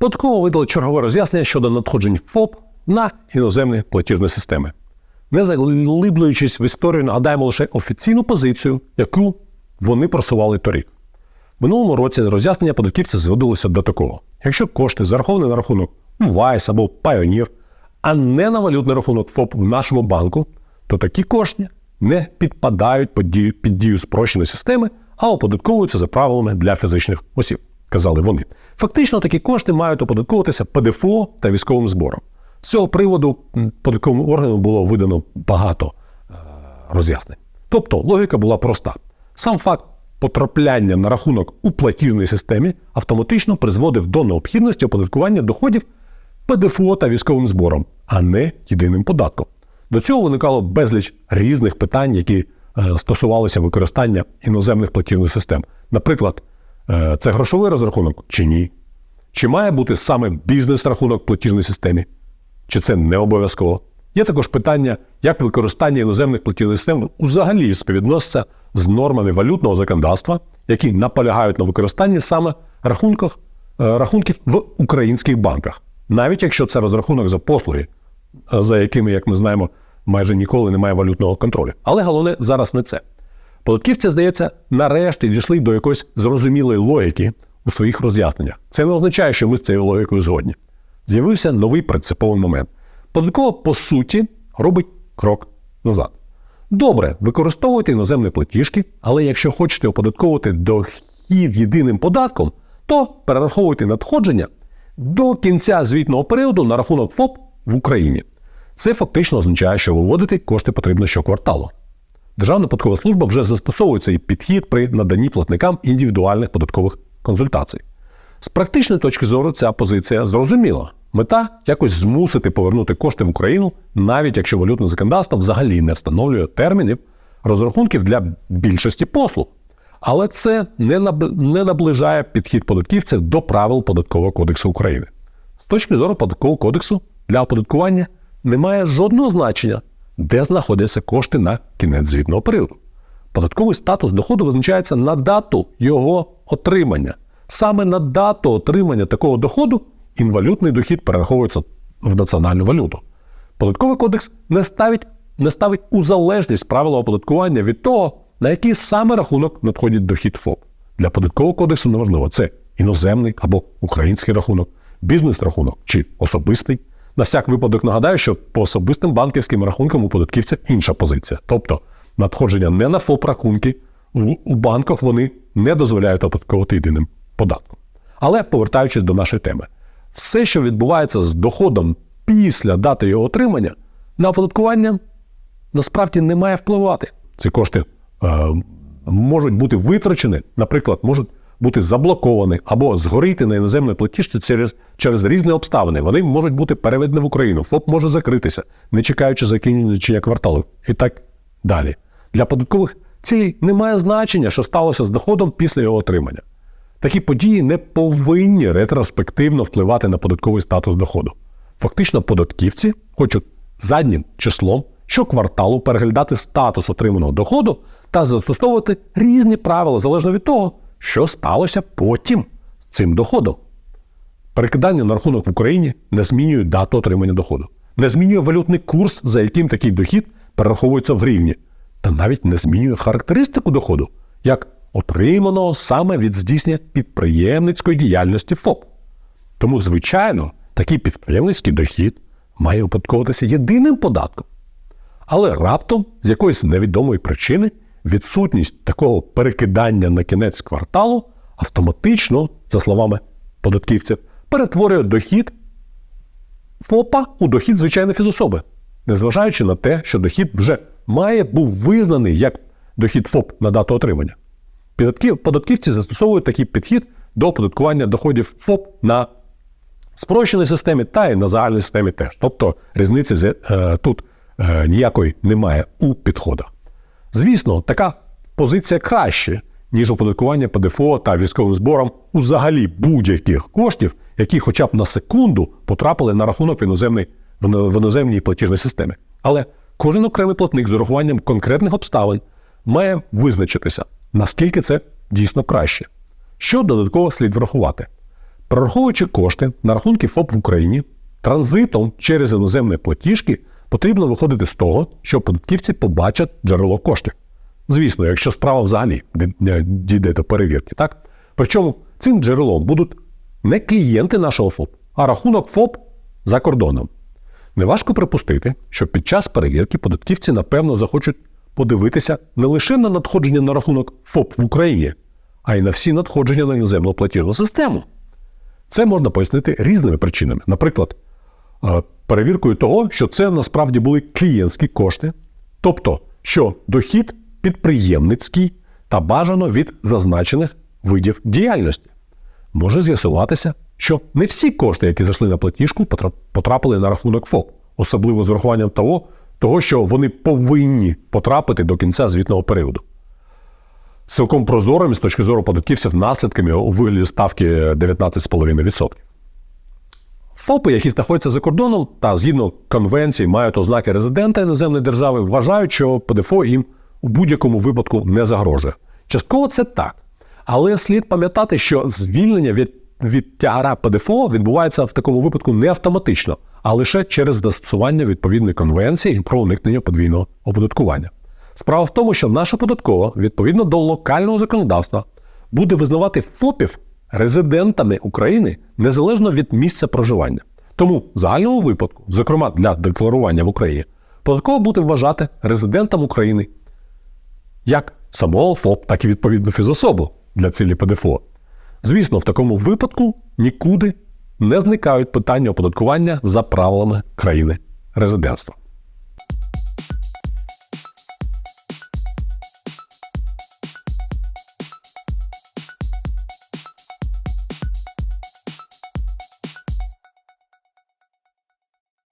Податково видали чергове роз'яснення щодо надходжень ФОП на іноземні платіжні системи. Не заглиблюючись в історію, нагадаємо лише офіційну позицію, яку вони просували торік. Минулому році роз'яснення податківця зводилося до такого: якщо кошти зараховані на рахунок Вайс або Pioneer, а не на валютний рахунок ФОП в нашому банку, то такі кошти не підпадають під дію спрощеної системи, а оподатковуються за правилами для фізичних осіб, казали вони. Фактично, такі кошти мають оподатковуватися ПДФО та військовим збором. З цього приводу податковим органам було видано багато е, роз'яснень. Тобто логіка була проста: сам факт потрапляння на рахунок у платіжній системі автоматично призводив до необхідності оподаткування доходів ПДФО та військовим збором, а не єдиним податком. До цього виникало безліч різних питань, які е, стосувалися використання іноземних платіжних систем. Наприклад, це грошовий розрахунок чи ні? Чи має бути саме бізнес-рахунок в платіжній системі? Чи це не обов'язково? Є також питання, як використання іноземних платіжних систем взагалі співвідноситься з нормами валютного законодавства, які наполягають на використанні саме рахунках, е, рахунків в українських банках, навіть якщо це розрахунок за послуги, е, за якими, як ми знаємо, майже ніколи немає валютного контролю. Але головне зараз не це. Податківці, здається, нарешті дійшли до якоїсь зрозумілої логіки у своїх роз'ясненнях. Це не означає, що ми з цією логікою згодні. З'явився новий принциповий момент. Податкова, по суті, робить крок назад. Добре, використовуйте іноземні платіжки, але якщо хочете оподатковувати дохід єдиним податком, то перераховуйте надходження до кінця звітного періоду на рахунок ФОП в Україні. Це фактично означає, що виводити кошти потрібно щокварталу. Державна податкова служба вже застосовує цей підхід при наданні платникам індивідуальних податкових консультацій. З практичної точки зору, ця позиція зрозуміла. Мета якось змусити повернути кошти в Україну, навіть якщо валютне законодавство взагалі не встановлює термінів розрахунків для більшості послуг. Але це не наближає підхід податківців до правил податкового кодексу України. З точки зору податкового кодексу для оподаткування немає жодного значення, де знаходяться кошти на кінець звітного періоду. Податковий статус доходу визначається на дату його отримання. Саме на дату отримання такого доходу інвалютний дохід перераховується в національну валюту. Податковий кодекс не ставить, не ставить у залежність правила оподаткування від того, на який саме рахунок надходить дохід ФОП. Для податкового кодексу неважливо, це іноземний або український рахунок, бізнес-рахунок чи особистий. На всяк випадок нагадаю, що по особистим банківським рахункам у податківця інша позиція. Тобто надходження не на ФОП рахунки, у банках вони не дозволяють оподатковувати єдиним податком. Але повертаючись до нашої теми, все, що відбувається з доходом після дати його отримання, на оподаткування насправді не має впливати. Ці кошти е, можуть бути витрачені, наприклад, можуть бути заблоковані або згоріти на іноземній платіжці через, через різні обставини. Вони можуть бути переведені в Україну. ФОП може закритися, не чекаючи закінчення кварталу і так далі. Для податкових цілей немає значення, що сталося з доходом після його отримання. Такі події не повинні ретроспективно впливати на податковий статус доходу. Фактично, податківці хочуть заднім числом щокварталу переглядати статус отриманого доходу та застосовувати різні правила залежно від того, що сталося потім з цим доходом. Перекидання на рахунок в Україні не змінює дату отримання доходу, не змінює валютний курс, за яким такий дохід перераховується в гривні, та навіть не змінює характеристику доходу, як отриманого саме від здійснення підприємницької діяльності ФОП. Тому, звичайно, такий підприємницький дохід має оподатковуватися єдиним податком. Але раптом, з якоїсь невідомої причини, відсутність такого перекидання на кінець кварталу автоматично, за словами податківців, перетворює дохід ФОПа у дохід звичайної фізособи, незважаючи на те, що дохід вже має був визнаний як дохід ФОП на дату отримання. Податківці застосовують такий підхід до оподаткування доходів ФОП на спрощеній системі та й на загальній системі теж. Тобто різниці е, тут е, ніякої немає у підходах. Звісно, така позиція краще, ніж оподаткування ПДФО та військовим збором взагалі будь-яких коштів, які хоча б на секунду потрапили на рахунок в іноземній, в іно- в іноземній платіжній системі. Але кожен окремий платник з урахуванням конкретних обставин має визначитися, наскільки це дійсно краще. Що додатково слід врахувати? Прораховуючи кошти на рахунки ФОП в Україні, транзитом через іноземні платіжки потрібно виходити з того, що податківці побачать джерело коштів. Звісно, якщо справа взагалі дійде до перевірки, так? Причому цим джерелом будуть не клієнти нашого ФОП, а рахунок ФОП за кордоном. Неважко припустити, що під час перевірки податківці, напевно, захочуть подивитися не лише на надходження на рахунок ФОП в Україні, а й на всі надходження на іноземну платіжну систему. Це можна пояснити різними причинами. Наприклад, е, перевіркою того, що це насправді були клієнтські кошти, тобто, що дохід підприємницький та бажано від зазначених видів діяльності. Може з'ясуватися, що не всі кошти, які зайшли на платіжку, потрапили на рахунок ФОП, особливо з врахуванням того, того, що вони повинні потрапити до кінця звітного періоду. Цілком прозорим з точки зору податківців наслідками у вигляді ставки 19,5%. ФОПи, які знаходяться за кордоном та згідно конвенції мають ознаки резидента іноземної держави, вважають, що ПДФО їм у будь-якому випадку не загрожує. Частково це так. Але слід пам'ятати, що звільнення від, від тягара ПДФО відбувається в такому випадку не автоматично, а лише через застосування відповідної конвенції про уникнення подвійного оподаткування. Справа в тому, що наша податкова, відповідно до локального законодавства, буде визнавати ФОПів резидентами України незалежно від місця проживання. Тому в загальному випадку, зокрема для декларування в Україні, податково буде вважати резидентом України як самого ФОП, так і відповідну фізособу для цілі ПДФО. Звісно, в такому випадку нікуди не зникають питання оподаткування за правилами країни резидентства.